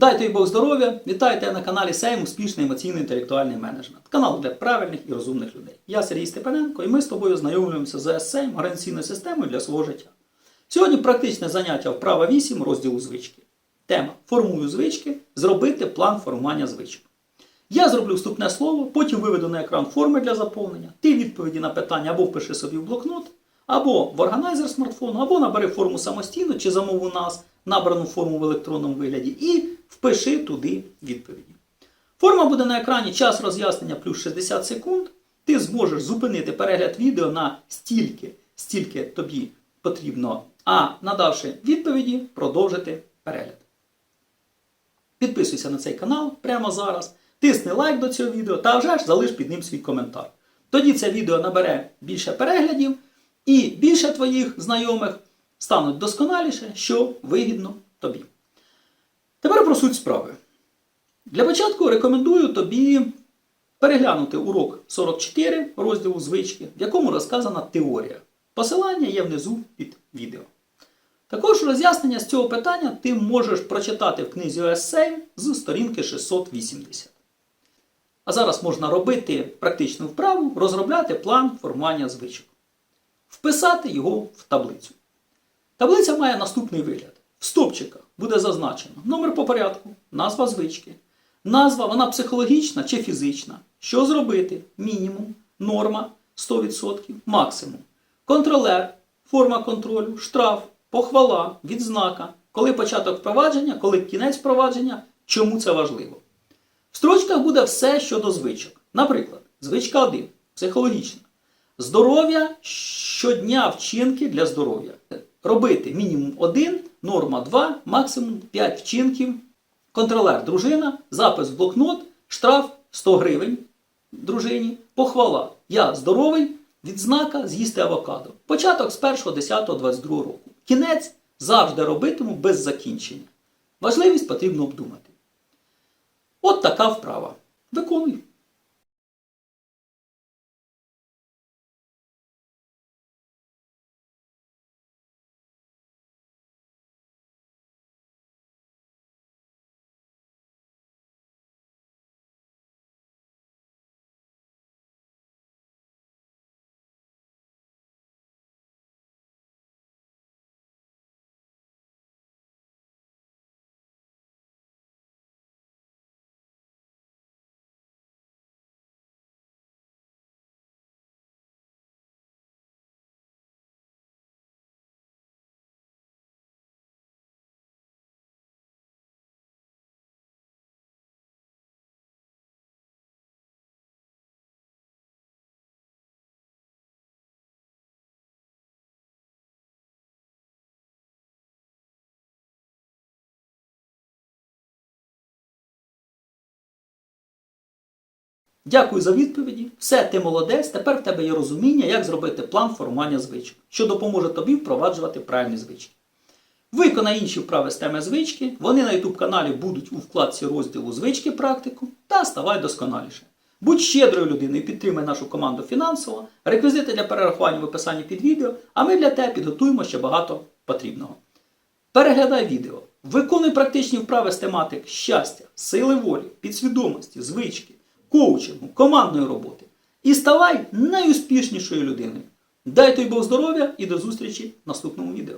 Дайте Бог здоров'я! Вітайте на каналі Сейм Успішний емоційно-інтелектуальний менеджмент. Канал для правильних і розумних людей. Я Сергій Степаненко і ми з тобою знайомлюємося з ЕССЕЙМ, організаційною системою для свого життя. Сьогодні практичне заняття вправа 8 розділу звички. Тема Формую звички, зробити план формування звичок. Я зроблю вступне слово, потім виведу на екран форми для заповнення. Ти відповіді на питання або впиши собі в блокнот, або в органайзер смартфону, або набери форму самостійно чи замов у нас набрану форму в електронному вигляді і впиши туди відповіді. Форма буде на екрані час роз'яснення плюс 60 секунд. Ти зможеш зупинити перегляд відео на стільки, стільки тобі потрібно, а надавши відповіді, продовжити перегляд. Підписуйся на цей канал прямо зараз, тисни лайк до цього відео та вже ж залиш під ним свій коментар. Тоді це відео набере більше переглядів і більше твоїх знайомих стануть досконаліше, що вигідно тобі. Тепер про суть справи. Для початку рекомендую тобі переглянути урок 44 розділу звички, в якому розказана теорія. Посилання є внизу під відео. Також роз'яснення з цього питання ти можеш прочитати в книзі ОССЕЙ з сторінки 680. А зараз можна робити практичну вправу, розробляти план формування звичок. Вписати його в таблицю. Таблиця має наступний вигляд. В стопчиках буде зазначено номер по порядку, назва звички. Назва вона психологічна чи фізична. Що зробити? Мінімум, норма 100%, максимум. Контролер, форма контролю, штраф, похвала, відзнака, коли початок впровадження, коли кінець впровадження, чому це важливо. В строчках буде все щодо звичок. Наприклад, звичка 1 психологічна. Здоров'я щодня вчинки для здоров'я. Робити мінімум 1, норма 2, максимум 5 вчинків. Контролер дружина, запис в блокнот, штраф 100 гривень дружині, похвала. Я здоровий, відзнака з'їсти авокадо. Початок з 1.10.22 року. Кінець завжди робитиму без закінчення. Важливість потрібно обдумати. От така вправа. Виконуй. Дякую за відповіді. Все, ти молодець. Тепер в тебе є розуміння, як зробити план формування звичок, що допоможе тобі впроваджувати правильні звички. Виконай інші вправи з теми звички. Вони на YouTube каналі будуть у вкладці розділу звички практику та ставай досконаліше. Будь щедрою людиною і підтримай нашу команду фінансово. Реквізити для перерахування в описанні під відео, а ми для тебе підготуємо ще багато потрібного. Переглядай відео, виконуй практичні вправи з тематик щастя, сили волі, підсвідомості, звички, коучингу, командної роботи. І ставай найуспішнішою людиною. Дай тобі Бог здоров'я і до зустрічі в наступному відео.